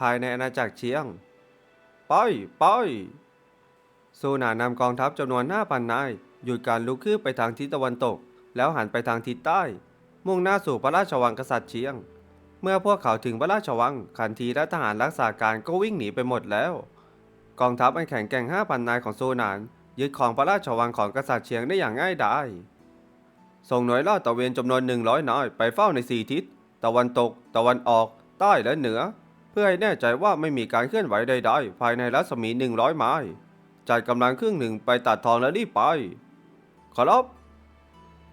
ภายในอาณาจักรเชียง ไปไปซูหนานำกองทัพจำนวนห้าพันนาย หยุดการลุกคืบไปทางทิศตะวันตก แล้วหันไปทางทิศใต้ มุ่งหน้าสู่พระราชวังกษัตริย์เชียง เมื่อพวกเขาถึงพระราชวังขันทีและทหารรักษาการก็วิ่งหนีไปหมดแล้ว กองทัพอันแข็งแกร่งห้าพันนายของซูหนาน ยึดของพระราชวังของกษัตริย์เชียงได้อย่างง่ายดายส่งหน่วยลาดตระเวนจำนวนหนึ่งร้อยนายไปเฝ้าในสี่ทิศ ตะวันตก ตะวันออก ใต้และเหนือ พื่อให้แน่ใจว่าไม่มีการเคลื่อนไหวใดๆ ภายในรัศมีหนึ่งร้อยไม้จัดกำลังครึ่งหนึ่งไปตัดทองและรีบไป ขอรับ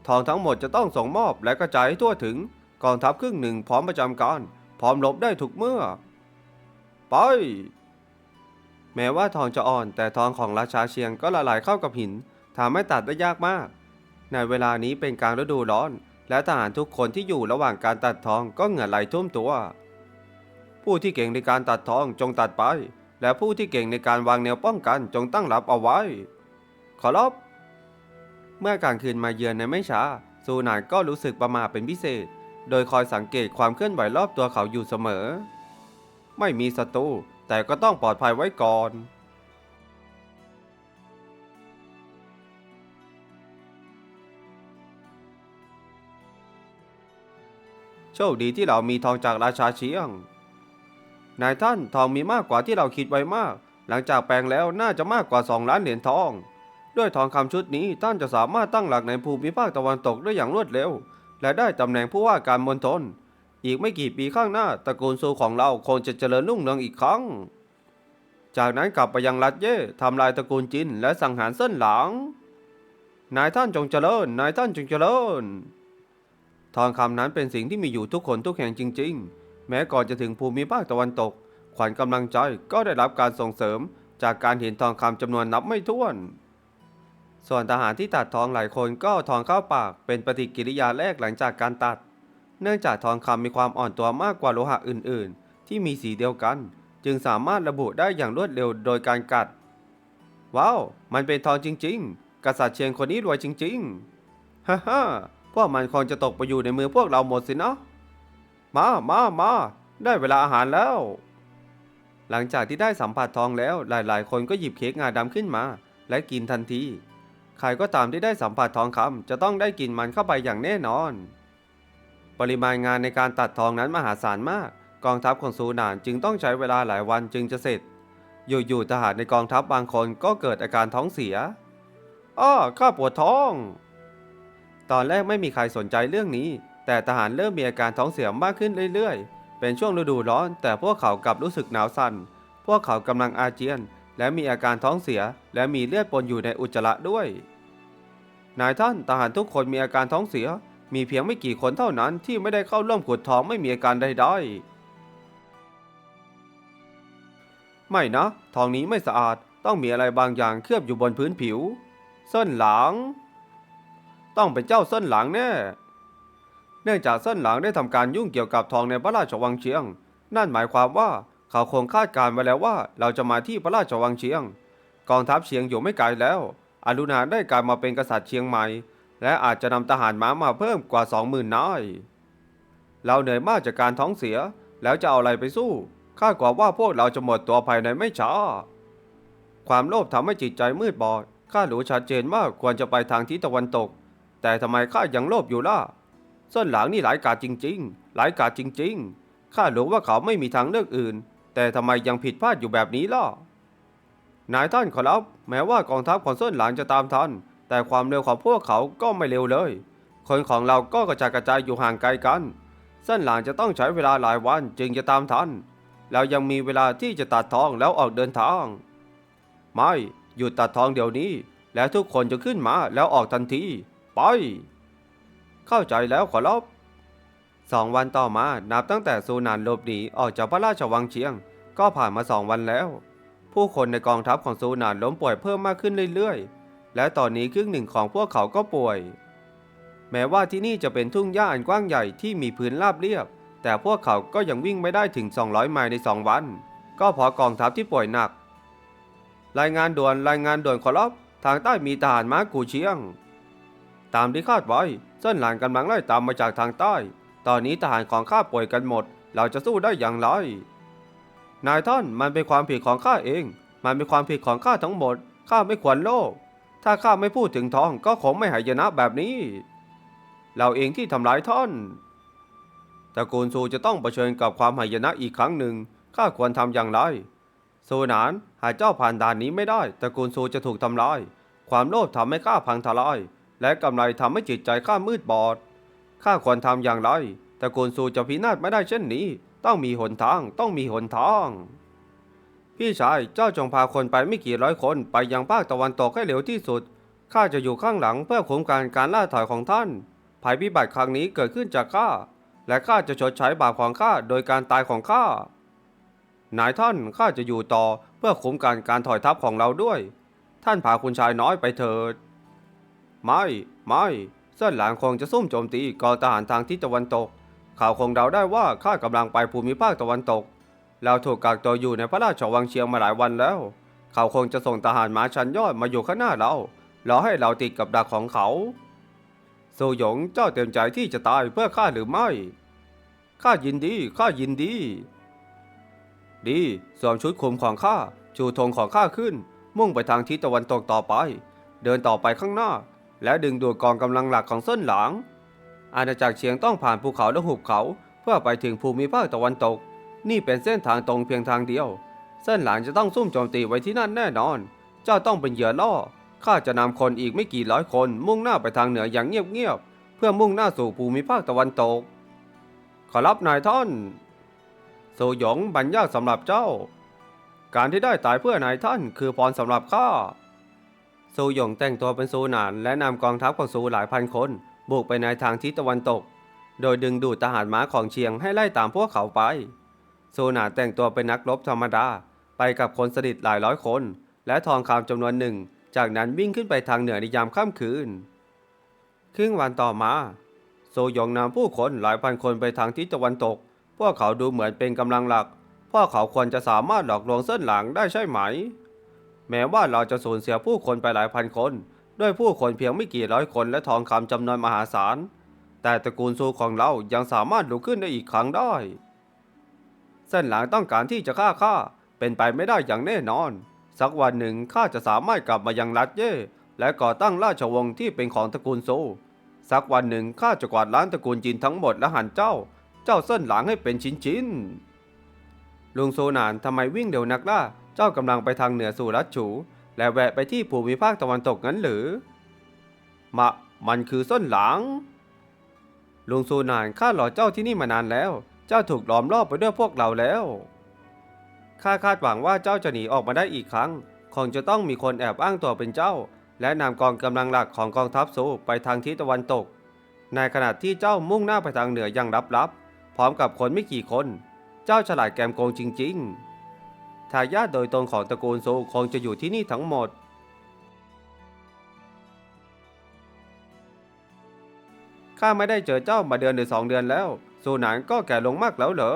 ทองทั้งหมดจะต้องส่งมอบและกระจายให้ทั่วถึงกองทัพครึ่งหนึ่งพร้อมประจำการ พร้อมรบได้ทุกเมื่อ ไป แม้ว่าทองจะอ่อนแต่ทองของราชาเชียงก็ละลายเข้ากับหินทำให้ตัดได้ยากมาก ในเวลานี้เป็นกลางฤดูร้อน และทหารทุกคนที่อยู่ระหว่างการตัดทองก็เหงื่อไหลท่วมตัว ผู้ที่เก่งในการตัดทองจงตัดไป และผู้ที่เก่งในการวางแนวป้องกันจงตั้งรับเอาไว้ ขอรับเมื่อกลางคืนมาเยือนในไม่ช้าซูนานก็รู้สึกประมาเป็นพิเศษ โดยคอยสังเกตความเคลื่อนไหวรอบตัวเขาอยู่เสมอ ไม่มีศัตรูแต่ก็ต้องปลอดภัยไว้ก่อนโชคดีที่เรามีทองจากราชาเชียง นายท่านทองมีมากกว่าที่เราคิดไว้มาก หลังจากแปลงแล้วน่าจะมากกว่า 2 ล้านเหรียญทอง ด้วยทองคำชุดนี้ท่านจะสามารถตั้งหลักในภูมิภาคตะวันตกได้อย่างรวดเร็ว และได้ตำแหน่งผู้ว่าการมณฑลอีกไม่กี่ปีข้างหน้าตระกูลซูของเราคงจะเจริญรุ่งเรืองอีกครั้ง จากนั้นกลับไปยังรัฐเย่ทำลายตระกูลจินและสังหารเส้นหลัง นายท่านจงเจริญ นายท่านจงเจริญ ทองคำนั้นเป็นสิ่งที่มีอยู่ทุกคนทุกแห่งจริง ๆ แม้ก่อนจะถึงภูมิภาคตะวันตก ขวัญกำลังใจก็ได้รับการส่งเสริมจากการเห็นทองคำจำนวนนับไม่ถ้วน ส่วนทหารที่ตัดทองหลายคนก็ทองเข้าปากเป็นปฏิกิริยาแรกหลังจากการตัด เนื่องจากทองคำมีความอ่อนตัวมากกว่าโลหะอื่น ๆ ที่มีสีเดียวกัน จึงสามารถระบุได้อย่างรวดเร็วโดยการกัด ว้าว มันเป็นทองจริง ๆ กษัตริย์เชียงคนนี้รวยจริง ๆ ฮ่าฮ่าพวกมันคงจะตกไปอยู่ในมือพวกเราหมดสินะ มามามาได้เวลาอาหารแล้ว หลังจากที่ได้สัมผัสทองแล้วหลายๆ คนก็หยิบเค้กงาดำขึ้นมา และกินทันทีใครก็ตามที่ได้สัมผัสทองคำจะต้องได้กินมันเข้าไปอย่างแน่นอน ปริมาณงานในการตัดทองนั้นมหาศาลมาก กองทัพของซูนานจึงต้องใช้เวลาหลายวันจึงจะเสร็จ อยู่ๆทหารในกองทัพบางคนก็เกิดอาการท้องเสียอ้อข้าปวดท้อง ตอนแรกไม่มีใครสนใจเรื่องนี้ แต่ทหารเริ่มมีอาการท้องเสียมากขึ้นเรื่อยๆ เป็นช่วงฤดูร้อน แต่พวกเขากลับรู้สึกหนาวสั่น พวกเขากำลังอาเจียน และมีอาการท้องเสีย และมีเลือดปนอยู่ในอุจจาระด้วย นายท่านทหารทุกคนมีอาการท้องเสีย มีเพียงไม่กี่คนเท่านั้นที่ไม่ได้เข้าร่วมขุดทองไม่มีอาการใดๆ ไม่นะ ทองนี้ไม่สะอาด ต้องมีอะไรบางอย่างเคลือบอยู่บนพื้นผิวเส้นหลัง ต้องเป็นเจ้าเส้นหลังแน่ เนื่องจากเส้นหลังได้ทำการยุ่งเกี่ยวกับทองในพระราชวังเชียง นั่นหมายความว่าเขาคงคาดการณ์ไว้แล้วว่าเราจะมาที่พระราชวังเชียง กองทัพเชียงอยู่ไม่ไกลแล้ว อรุณาได้กลายมาเป็นกษัตริย์เชียงใหม่ และอาจจะนำทหารม้ามาเพิ่มกว่าสองหมื่นนาย เราเหนื่อยมากจากการท้องเสียแล้วจะเอาอะไรไปสู้คาดกว่าว่าพวกเราจะหมดตัวภายในไม่ช้า ความโลภทำให้จิตใจมืดบอดข้ารู้ชัดเจนว่าควรจะไปทางทิศตะวันตก แต่ทำไมข้ายังโลภอยู่ล่ะ ส้นหลังนี่หลายกาจริง ๆ หลายกาจริง ๆ ข้ารู้ว่าเขาไม่มีทางเลือกอื่น แต่ทำไมยังผิดพลาดอยู่แบบนี้ล่ะ นายท่านขอรับ แม้ว่ากองทัพของส้นหลังจะตามทัน แต่ความเร็วของพวกเขาก็ไม่เร็วเลย คนของเราก็กระจายกระจายอยู่ห่างไกลกันเส้นหลังจะต้องใช้เวลาหลายวันจึงจะตามทันเรายังมีเวลาที่จะตัดทองแล้วออกเดินทาง ไม่ หยุดตัดทองเดี๋ยวนี้ แล้วทุกคนจะขึ้นมาแล้วออกทันที ไป เข้าใจแล้วขอรับสองวันต่อมานับตั้งแต่ซูนานหลบหนีออกจากพระราชวังเชียง ก็ผ่านมาสองวันแล้ว ผู้คนในกองทัพของซูนานล้มป่วยเพิ่มมากขึ้นเรื่อยๆ และตอนนี้ครึ่งหนึ่งของพวกเขาก็ป่วย แม้ว่าที่นี่จะเป็นทุ่งหญ้าอันกว้างใหญ่ที่มีพื้นราบเรียบ แต่พวกเขาก็ยังวิ่งไม่ได้ถึง 200 ไมล์ใน 2 วัน ก็เพราะกองทัพที่ป่วยหนัก รายงานด่วนรายงานด่วนขอรับทางใต้มีทหารม้ากูเชียง ตามที่คาดไว้เส้นหลานกำลังไล่ตามมาจากทางใต้ ตอนนี้ทหารของข้าป่วยกันหมด เราจะสู้ได้อย่างไร นายท่านมันเป็นความผิดของข้าเอง มันเป็นความผิดของข้าทั้งหมด ข้าไม่ควรโลภ ถ้าข้าไม่พูดถึงทองก็คงไม่หายนะแบบนี้ เราเองที่ทำร้ายท่านตระกูลซูจะต้องเผชิญกับความหายนะอีกครั้งหนึ่ง ข้าควรทำอย่างไรซูนานหากเจ้าผ่านด่านนี้ไม่ได้ตระกูลซูจะถูกทำลาย ความโลภทำให้ข้าพังทลาย และกำไรทำให้จิตใจข้ามืดบอด ข้าควรทำอย่างไรตระกูลซูจะพินาศไม่ได้เช่นนี้ ต้องมีหนทาง ต้องมีหนทาง พี่ชาย เจ้าจงพาคนไปไม่กี่ร้อยคนไปยังภาคตะวันตกให้เร็วที่สุด ข้าจะอยู่ข้างหลังเพื่อคุ้มกันการล่าถอยของท่าน ภัยพิบัติครั้งนี้เกิดขึ้นจากข้า และข้าจะชดใช้บาปของข้าโดยการตายของข้า นายท่านข้าจะอยู่ต่อเพื่อคุ้มกันการถอยทัพของเราด้วย ท่านพาคุณชายน้อยไปเถิด ไม่ ไม่เส้นหลางคงจะซุ่มโจมตีกองทหารทางทิศตะวันตก ข่าวคงเดาได้ว่าข้ากำลังไปภูมิภาคตะวันตก เราถูกกักตัวอยู่ในพระราชวังเชียงมาหลายวันแล้ว เขาคงจะส่งทหารม้าชั้นยอดมาอยู่ข้างหน้าเรารอให้เราติดกับดักของเขาสูหยงเจ้าเต็มใจที่จะตายเพื่อข้าหรือไม่ ข้ายินดี ข้ายินดี ดีสวมชุดคลุมของข้า ชูธงของข้าขึ้น มุ่งไปทางทิศตะวันตกต่อไป เดินต่อไปข้างหน้า และดึงดูดกองกำลังหลักของเส้นหลาง อาณาจักรเชียงต้องผ่านภูเขาและหุบเขา เพื่อไปถึงภูมิภาคตะวันตก นี่เป็นเส้นทางตรงเพียงทางเดียว เส้นหลางจะต้องซุ่มโจมตีไว้ที่นั่นแน่นอน เจ้าต้องเป็นเหยื่อล่อ ข้าจะนำคนอีกไม่กี่ร้อยคน มุ่งหน้าไปทางเหนืออย่างเงียบๆ เพื่อมุ่งหน้าสู่ภูมิภาคตะวันตก ขอรับนายท่านโซหยงบัญยากสำหรับเจ้า การที่ได้ตายเพื่อนายท่านคือพรสำหรับข้า ซูหยงแต่งตัวเป็นซูหนานและนำกองทัพของซูหลายพันคน บุกไปในทางทิศตะวันตก โดยดึงดูดทหารม้าของเชียงให้ไล่ตามพวกเขาไป ซูหนานแต่งตัวเป็นนักรบธรรมดา ไปกับคนสนิทหลายร้อยคน และทองคำจำนวนหนึ่ง จากนั้นวิ่งขึ้นไปทางเหนือในยามค่ำคืน ครึ่งวันต่อมาโซหยงนำผู้คนหลายพันคนไปทางทิศตะวันตก พวกเขาดูเหมือนเป็นกำลังหลัก พวกเขาควรจะสามารถหลอกลวงเส้นหลังได้ใช่ไหม แม้ว่าเราจะสูญเสียผู้คนไปหลายพันคน ด้วยผู้คนเพียงไม่กี่ร้อยคนและทองคำจำนวนมหาศาล แต่ตระกูลซูของเรายังสามารถลุกขึ้นได้อีกครั้งได้ เส้นหลังต้องการที่จะฆ่าข้าเป็นไปไม่ได้อย่างแน่นอน สักวันหนึ่งข้าจะสามารถกลับมายังรัฐเย่และก่อตั้งราชวงศ์ที่เป็นของตระกูลซูสักวันหนึ่งข้าจะกวาดล้างตระกูลจีนทั้งหมดและหันเจ้า เจ้าเส้นหลังให้เป็นชิ้นๆลุงโซนานทำไมวิ่งเร็วนักล่ะ จ้ากำลังไปทางเหนือสู่รัฐฉู และแวะไปที่ภูมิภาคตะวันตกงั้นหรือ มะ มันคือส้นหลัง ลุงซูนานข้าหล่อเจ้าที่นี่มานานแล้ว เจ้าถูกล้อมรอบไปด้วยพวกเราแล้ว ข้าคาดหวังว่าเจ้าจะหนีออกมาได้อีกครั้ง คงจะต้องมีคนแอบอ้างตัวเป็นเจ้า และนำกองกำลังหลักของกองทัพซูไปทางทิศตะวันตก ในขณะที่เจ้ามุ่งหน้าไปทางเหนืออย่างลับๆ พร้อมกับคนไม่กี่คน เจ้าฉลาดแกมโกงจริง ๆ ทายาทโดยตรงของตระกูลซูคงจะอยู่ที่นี่ทั้งหมด ข้าไม่ได้เจอเจ้ามาเดือนหรือสองเดือนแล้วซูหนานก็แก่ลงมากแล้วเหรอ